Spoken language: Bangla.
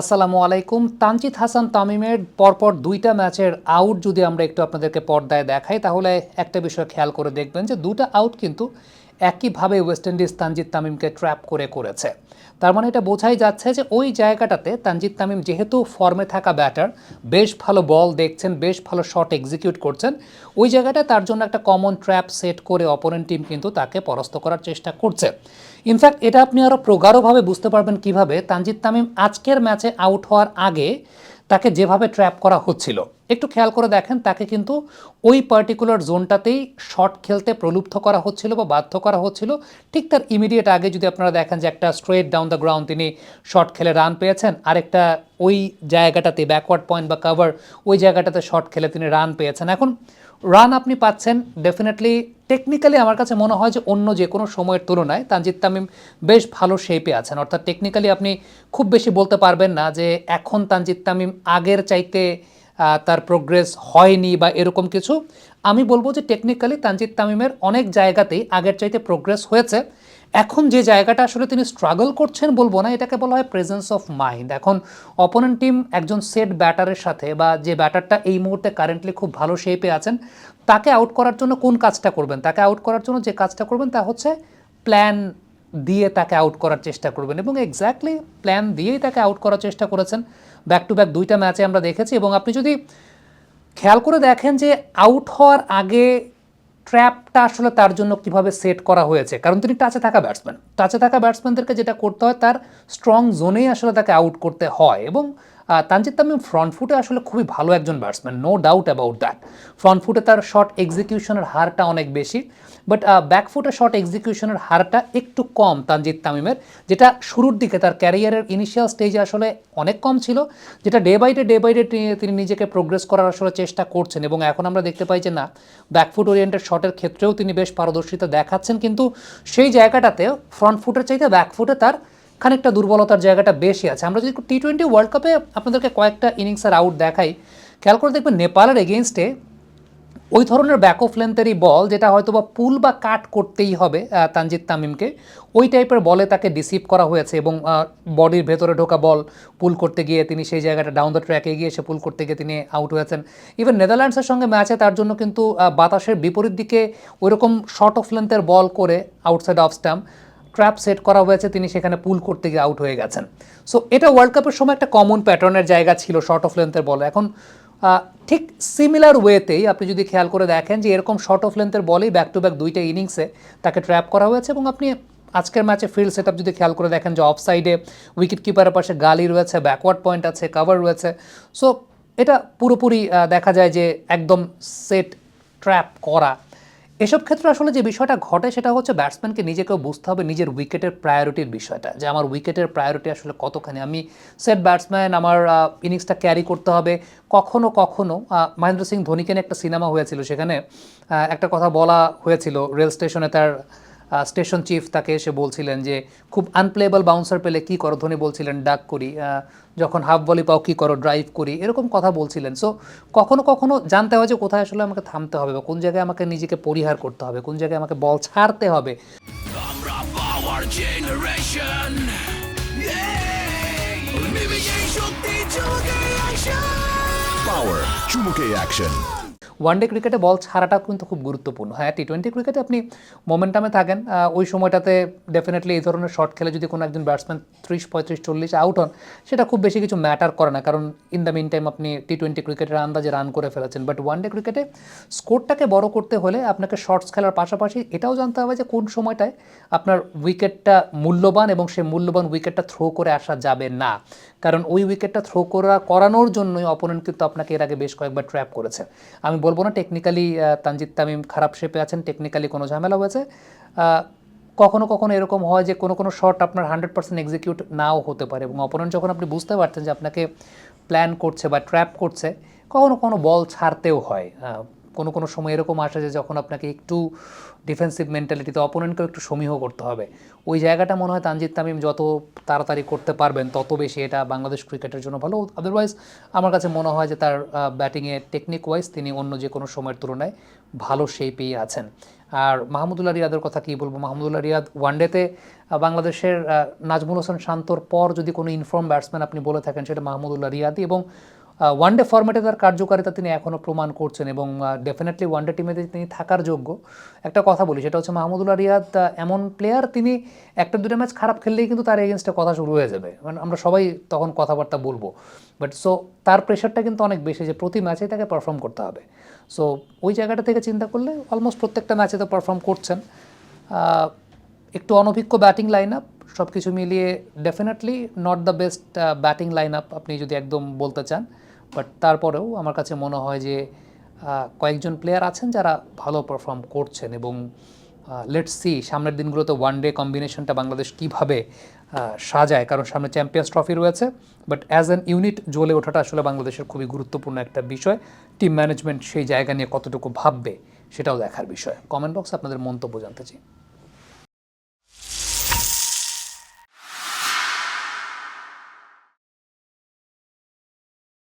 আসসালামু আলাইকুম। তানজিদ হাসান তামিমের পরপর দুইটা ম্যাচের আউট যদি আমরা একটু আপনাদেরকে পর্দায় দেখাই, তাহলে একটা বিষয় খেয়াল করে দেখবেন যে দুটা আউট কিন্তু একইভাবে ওয়েস্ট ইন্ডিজ তানজিদ তামিমকে ট্র্যাপ করে করেছে। তার মানে এটা বোঝাই যাচ্ছে যে ওই জায়গাটাতে তানজিদ তামিম যেহেতু ফর্মে থাকা ব্যাটার বেশ ভালো বল দেখছেন, বেশ ভালো শট এক্সিকিউট করছেন, ওই জায়গাটা তার জন্য একটা কমন ট্র্যাপ সেট করে অপোনেন্ট টিম কিন্তু তাকে পরাস্ত করার চেষ্টা করছে। ইনফ্যাক্ট এটা আপনি আরও প্রগাঢ়ভাবে বুঝতে পারবেন কীভাবে তানজিদ তামিম আজকের ম্যাচে আউট হওয়ার আগে তাকে যেভাবে ট্র্যাপ করা হচ্ছিল। একটু খেয়াল করে দেখেন, তাকে কিন্তু ওই পার্টিকুলার জোনটাতেই শট খেলতে প্রলুব্ধ করা হচ্ছিল বা বাধ্য করা হচ্ছিল। ঠিক তার ইমিডিয়েট আগে যদি আপনারা দেখেন যে একটা স্ট্রেট ডাউন দ্য গ্রাউন্ড তিনি শট খেলে রান পেয়েছেন, আরেকটা ওই জায়গাটাতে ব্যাকওয়ার্ড পয়েন্ট বা কাভার ওই জায়গাটাতে শট খেলে তিনি রান পেয়েছেন। এখন রান আপনি পাচ্ছেন ডেফিনেটলি টেকনিক্যালি আমার কাছে মনে হয় যে অন্য যে কোনো সময়ের তুলনায় তানজিদ তামিম বেশ ভালো শেপে আছেন। অর্থাৎ টেকনিক্যালি আপনি খুব বেশি বলতে পারবেন না যে এখন তানজিদ তামিম আগের চাইতে তার প্রোগ্রেস হয়নি বা এরকম কিছু, আমি বলব যে টেকনিক্যালি তানজিদ তামিমের অনেক জায়গাতেই আগের চাইতে প্রোগ্রেস হয়েছে। এখন যে জায়গাটা আসলে তিনি স্ট্রাগল করছেন বলব না, এটাকে বলা হয় প্রেজেন্স অফ মাইন্ড এখন অপোনেন্ট টিম একজন সেট ব্যাটারের সাথে বা যে ব্যাটারটা এই মুহূর্তে কারেন্টলি খুব ভালো শেপে আছেন, তাকে আউট করার জন্য কোন কাজটা করবেন? তাকে আউট করার জন্য যে কাজটা করবেন তা হচ্ছে প্ল্যান দিয়ে তাকে আউট করার চেষ্টা করবেন এবং এক্স্যাক্টলি প্ল্যান দিয়েই তাকে আউট করার চেষ্টা করেছেন। ব্যাক টু ব্যাক দুইটা ম্যাচে আমরা দেখেছি এবং আপনি যদি খেয়াল করে দেখেন যে আউট হওয়ার আগে ট্র্যাপটা আসলে তার জন্য কীভাবে সেট করা হয়েছে? কারণ তিনি টাচে থাকা ব্যাটসম্যান টাচে থাকা ব্যাটসম্যানদেরকে যেটা করতে হয়, তার স্ট্রং জোনেই আসলে তাকে আউট করতে হয় এবং তানজিদ তামিম ফ্রন্ট ফুটে আসলে খুবই ভালো একজন batsman no doubt about that front ফুটে তার শর্ট এক্সিকিউশনের হারটা অনেক বেশি বাট ব্যাক ফুটে শট এক্সিকিউশনের হারটা একটু কম তানজিদ তামিমের, যেটা শুরুর দিকে তার ক্যারিয়ারের ইনিশিয়াল স্টেজে আসলে অনেক কম ছিল, যেটা day by day day by day তিনি নিজেকে প্রোগ্রেস করার আসলে চেষ্টা করছেন এবং এখন আমরা দেখতে পাই যে না ব্যাকফুট ওরিয়েন্টেড শটের ক্ষেত্রেও তিনি বেশ পারদর্শিতা দেখাচ্ছেন, কিন্তু সেই জায়গাটাতে ফ্রন্ট ফুটের চাইতে ব্যাক ফুটে তার খানিকটা দুর্বলতার জায়গাটা বেশি আছে। আমরা যদি টি টোয়েন্টি ওয়ার্ল্ড কাপে আপনাদেরকে কয়েকটা ইনিংসের আউট দেখাই, খেয়াল করে দেখবেন নেপালের এগেনস্টে ওই ধরনের ব্যাক অফ লেন্থেরই বল যেটা হয়তো বা পুল বা কাট করতেই হবে আহ, তানজিদ তামিমকে ওই টাইপের বলে তাকে ডিসিভ করা হয়েছে এবং বডির ভেতরে ঢোকা বল পুল করতে গিয়ে তিনি সেই জায়গাটা ডাউন দ্য ট্র্যাকে গিয়ে সে পুল করতে গিয়ে তিনি আউট হয়েছেন। ইভেন নেদারল্যান্ডসের সঙ্গে ম্যাচে তার জন্য কিন্তু বাতাসের বিপরীত দিকে ওইরকম শর্ট অফ লেন্থের বল করে outside off stump trap set করা হয়েছে তিনি সেখানে পুল করতে গিয়ে আউট হয়ে গেছেন। সো এটা ওয়ার্ল্ড কাপের সময় একটা কমন প্যাটার্নের জায়গা ছিল শর্ট অফ লেন্থের বল এখন ঠিক সিমিলার ওয়েতেই আপনি যদি খেয়াল করে দেখেন যে এরকম শর্ট অফ লেন্থের বলেই ব্যাক টু ব্যাক দুইটা ইনিংসে তাকে ট্র্যাপ করা হয়েছে এবং আপনি আজকের ম্যাচে ফিল্ড সেট যদি খেয়াল করে দেখেন যে অফ সাইডে উইকেট কিপারের পাশে গালি রয়েছে ব্যাকওয়ার্ড পয়েন্ট আছে কাভার রয়েছে। সো এটা পুরোপুরি দেখা যায় যে একদম সেট ট্র্যাপ করা। এসব ক্ষেত্রে আসলে যে বিষয়টা ঘটে সেটা হচ্ছে ব্যাটসম্যানকে নিজেকেও বুঝতে হবে নিজের উইকেটের প্রায়োরিটির বিষয়টা। যে আমার উইকেটের প্রায়োরিটি আসলে কতখানি? আমি সেট ব্যাটসম্যান আমার ইনিংসটা ক্যারি করতে হবে। কখনো কখনো মহেন্দ্র সিং ধোনিকে একটা সিনেমা হয়েছিল সেখানে একটা কথা বলা হয়েছিল রেল স্টেশনে তার স্টেশন চিফ তাকে এসে বলছিলেন যে খুব আনপ্লেয়েবল বাউন্সার পেলে কি করো? ধোনি বলছিলেন ডাক করি যখন হাফ বলি পাও কী করো ড্রাইভ করি। এরকম কথা বলছিলেন। সো কখনো কখনো জানতে হয় যে কোথায় আসলে আমাকে থামতে হবে বা কোন জায়গায় আমাকে নিজেকে পরিহার করতে হবে কোন জায়গায় আমাকে বল ছাড়তে হবে। Power চুমুকে অ্যাকশন ওয়ানডে ক্রিকেটে বল ছাড়াটা কিন্তু খুব গুরুত্বপূর্ণ। হ্যাঁ টি টোয়েন্টি ক্রিকেটে আপনি মোমেন্টামে থাকেন ওই সময়টাতে ডেফিনেটলি এই ধরনের শট খেলে যদি কোনো একজন ব্যাটসম্যান ত্রিশ, পঁয়ত্রিশ, চল্লিশ আউট হন, সেটা খুব বেশি কিছু ম্যাটার করে না। কারণ ইন দ্য মিন টাইম আপনি টি টোয়েন্টি ক্রিকেটের আন্দাজে রান করে ফেলেছেন। বাট ওয়ানডে ক্রিকেটে স্কোরটাকে বড় করতে হলে আপনাকে শর্টস খেলার পাশাপাশি এটাও জানতে হবে যে কোন সময়টায় আপনার উইকেটটা মূল্যবান এবং সেই মূল্যবান উইকেটটা থ্রো করে আসা যাবে না। কারণ ওই উইকেটটা থ্রো করা, করানোর জন্যই অপোনেন্ট কিন্তু আপনাকে এর আগে বেশ কয়েকবার ট্র্যাপ করেছে। আমি বলব না টেকনিক্যালি তানজিদ তামিম খারাপ শেপে আছেন টেকনিক্যালি কোনো ঝামেলা হয়েছে কখনো কখনো এরকম হয় যে কোনো কোনো শট আপনার হান্ড্রেড পার্সেন্ট এক্সিকিউট নাও হতে পারে এবং অপরেন্ট যখন আপনি বুঝতে পারছেন যে আপনাকে প্ল্যান করছে বা ট্র্যাপ করছে, কখনো কখনো বল ছাড়তেও হয়। কোনো কোনো সময় এরকম আসে যে যখন আপনাকে একটু ডিফেন্সিভ মেন্টালিটিতে অপোনেন্টকেও একটু সমীহ করতে হবে। ওই জায়গাটা মনে হয় তানজিদ তামিম যত তাড়াতাড়ি করতে পারবেন, তত বেশি এটা বাংলাদেশ ক্রিকেটের জন্য ভালো। আদারওয়াইজ আমার কাছে মনে হয় যে তার ব্যাটিংয়ে টেকনিক ওয়াইজ তিনি অন্য যে কোনো সময়ের তুলনায় ভালো শেপেই আছেন। আর মাহমুদুল্লাহ রিয়াদের কথা কী বলব? মাহমুদুল্লাহ রিয়াদ ওয়ানডেতে বাংলাদেশের নাজমুল হোসেন শান্তর পর যদি কোনো ইনফর্ম ব্যাটসম্যান আপনি বলে থাকেন, সেটা মাহমুদুল্লাহ রিয়াদি এবং ওয়ানডে ফরম্যাটে তার কার্যকারিতা তিনি এখনও প্রমাণ করছেন এবং ডেফিনেটলি ওয়ানডে টিমে তিনি থাকার যোগ্য। একটা কথা বলি, সেটা হচ্ছে মাহমুদুল্লাহ রিয়াদ এমন প্লেয়ার তিনি একটা দুটো ম্যাচ খারাপ খেললেই কিন্তু তার এগেনস্টে কথা শুরু হয়ে যাবে। মানে আমরা সবাই তখন কথাবার্তা বলব। বাট সো তার প্রেশারটা কিন্তু অনেক বেশি যে প্রতি ম্যাচেই তাকে পারফর্ম করতে হবে। সো ওই জায়গাটা থেকে চিন্তা করলে অলমোস্ট প্রত্যেকটা ম্যাচে তো পারফর্ম করছেন। একটু অনভিজ্ঞ ব্যাটিং লাইন আপ সব কিছু মিলিয়ে definitely not the best batting line up আপনি যদি একদম বলতে চান বাট তারপরেও আমার কাছে মনে হয় যে কয়েকজন প্লেয়ার আছেন যারা ভালো পারফর্ম করছেন এবং লেটস সি সামনের দিনগুলোতে ওয়ান ডে কম্বিনেশনটা বাংলাদেশ কীভাবে সাজায়, কারণ সামনে চ্যাম্পিয়ন্স ট্রফি রয়েছে বাট অ্যাজ অ্যান ইউনিট জ্বলে ওঠাটা আসলে বাংলাদেশের খুবই গুরুত্বপূর্ণ একটা বিষয়। টিম ম্যানেজমেন্ট সেই জায়গা নিয়ে কতটুকু ভাববে সেটাও দেখার বিষয়। কমেন্ট বক্স আপনাদের মন্তব্য জানতে চাই।